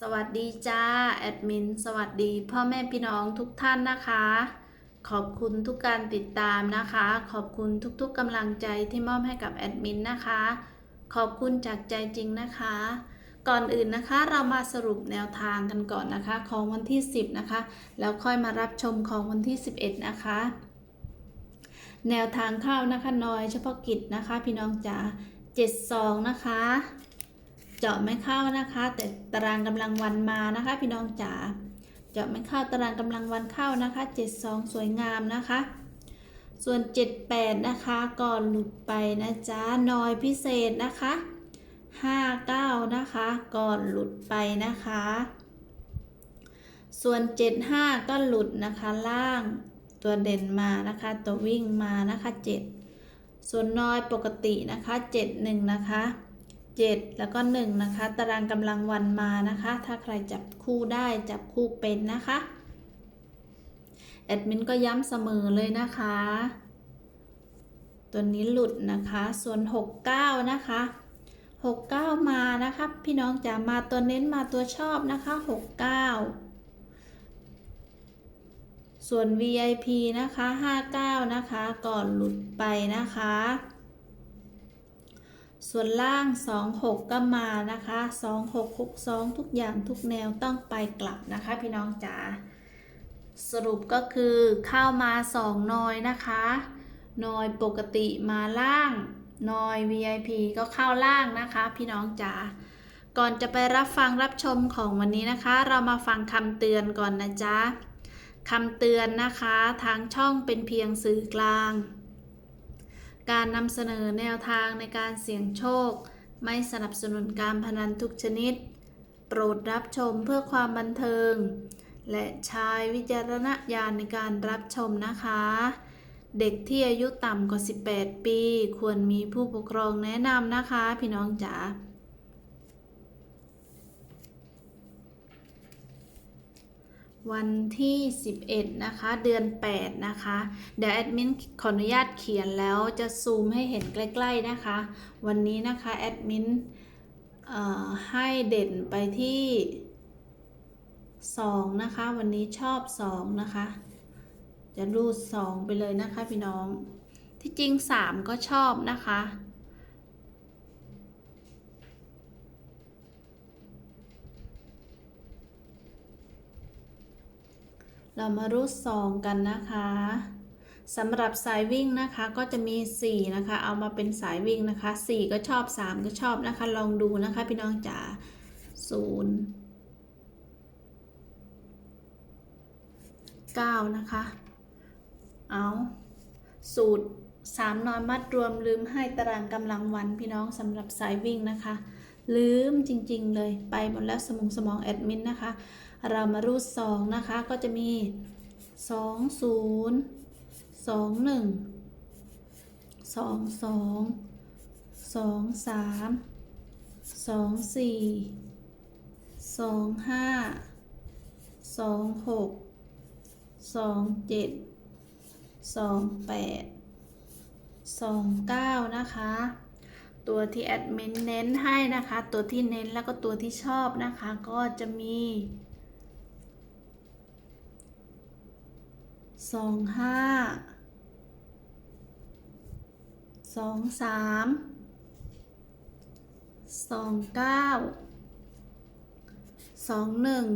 สวัสดีจ้าแอดมิน สวัสดี พ่อแม่พี่น้องทุกท่านนะคะ ขอบคุณทุกการติดตามนะคะ ขอบคุณทุกๆกำลังใจที่มอบให้กับแอดมินนะคะ ขอบคุณจากใจจริงนะคะ ก่อนอื่นนะคะเรามาสรุปแนวทางกันก่อนนะคะ ของวันที่ 10 นะคะ แล้วค่อยมารับชมของวันที่ 11 นะคะ แนวทางเข้านะคะน้อยเฉพาะกิจนะคะ พี่น้องจ๋า72 นะคะ เจาะไม่เข้านะคะ แต่ตารางกำลังวันมานะคะ พี่น้องจ๋าเจาะไม่เข้าตารางกำลังวันเข้านะคะ 72 สวยงามนะคะ ส่วน 78 นะคะก่อนหลุดไปนะจ๊ะนอยพิเศษนะคะ 59 นะคะก่อนหลุดไปนะคะ ส่วน 75 ก็หลุดนะคะล่างตัวเด่นมานะคะ ตัววิ่งมานะคะ 7 ส่วนน้อยปกตินะคะ 71 นะคะ 7 แล้วก็ 1 นะคะ ตารางกำลังวันมานะคะ ถ้าใครจับคู่ได้จับคู่เป็นนะคะ แอดมินก็ย้ำเสมอเลยนะคะ ตัวนี้หลุดนะคะ ส่วน 69 นะคะ 69 มานะคะ พี่น้องจะมาตัวเน้นมาตัวชอบนะคะ 69 ส่วน VIP นะคะ 59 นะคะ ก่อนหลุดไปนะคะ ส่วนล่าง 26 ก็มานะคะ 26 62 ทุกอย่างทุกแนวต้องไปกลับนะคะ พี่น้องจ๋าสรุปก็คือเข้ามา 2 นอยนะคะนอยปกติมาล่างนอย VIP ก็เข้าล่างนะคะ พี่น้องจ๋าก่อนจะไปรับฟังรับชมของวันนี้นะคะ เรามาฟังคำเตือนก่อนนะจ๊ะคำเตือนนะคะ ทางช่องเป็นเพียงสื่อกลาง การนำเสนอแนวทางในการเสี่ยงโชค ไม่สนับสนุนการพนันทุกชนิด โปรดรับชมเพื่อความบันเทิง และใช้วิจารณญาณในการรับชมนะคะ เด็กที่อายุต่ำกว่า 18 ปี ควรมีผู้ปกครองแนะนำนะคะ พี่น้องจ๋า วันที่ 11 นะคะ เดือน 8 นะคะ เดี๋ยวแอดมินขออนุญาตเขียนแล้วจะซูมให้เห็นใกล้ ๆ นะคะ วันนี้นะคะแอดมินให้เด่นไปที่ 2 นะคะ วันนี้ชอบ 2 นะคะ จะรูด 2 ไปเลยนะคะพี่น้อง ที่จริง 3 ก็ชอบนะคะ เรามารูดซองกันนะคะสำหรับสายวิ่งนะคะก็จะมี 4 นะคะ เอามาเป็นสายวิ่งนะคะ 4 ก็ชอบ 3 ก็ชอบนะคะ ลองดูนะคะพี่น้องจ๋า0 9 นะคะ เอาสูตร 3 นอนมัดรวมลืมให้ตารางกำลังวันพี่น้องสำหรับสายวิ่งนะคะ ลืมจริงๆเลยไปหมดแล้วสมองสมองแอดมินนะคะ เรามารูดสองนะคะก็จะมีสองศูนย์สองหนึ่งสองสองสองสามสองสี่สองห้าสองหกสองเจ็ดสองแปดสองเก้านะคะ ตัวที่แอดมินเน้นให้นะคะ ตัวที่เน้นแล้วก็ตัวที่ชอบนะคะ ก็จะมี สองห้าสองสามสองเก้าสองหนึ่ง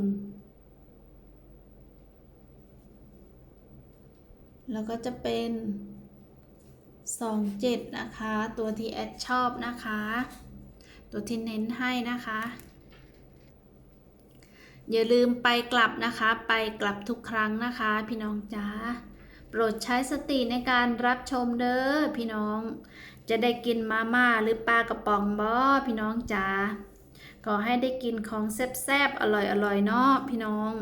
แล้วก็จะเป็นสองเจ็ดนะคะ ตัวที่แอดชอบนะคะ ตัวที่เน้นให้นะคะ อย่าลืมไปกลับนะคะ ไปกลับทุกครั้งนะคะ พี่น้องจ๋าโปรดใช้สติในการรับชมเด้อพี่น้อง จะได้กินมาม่าหรือปลากระป๋องบ่พี่น้องจ๋าก็ให้ได้กินของแซ่บๆอร่อยๆเนาะพี่น้อง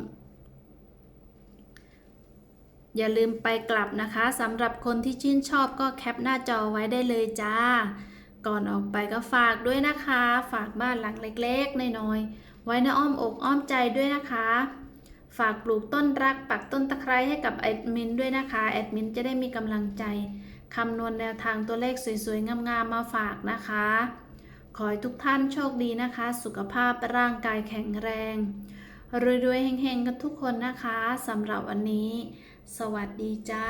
อย่าลืมไปกลับนะคะสำหรับคนที่ชื่นชอบก็แคปหน้าจอไว้ได้เลยจ้า ก่อนออกไปก็ฝากด้วยนะคะ ฝากบ้านหลังเล็กๆน้อยๆ ไว้ในอ้อมอกอ้อมใจด้วยนะคะ ฝากปลูกต้นรักปักต้นตะไคร้ให้กับแอดมินด้วยนะคะแอดมินจะได้มีกำลังใจคำนวณแนวทางตัวเลขสวยๆ งามๆ มาฝากนะคะ ขอให้ทุกท่านโชคดีนะคะ สุขภาพร่างกายแข็งแรงรวยๆเฮงๆ กันทุกคนนะคะสำหรับวันนี้ สวัสดีจ้า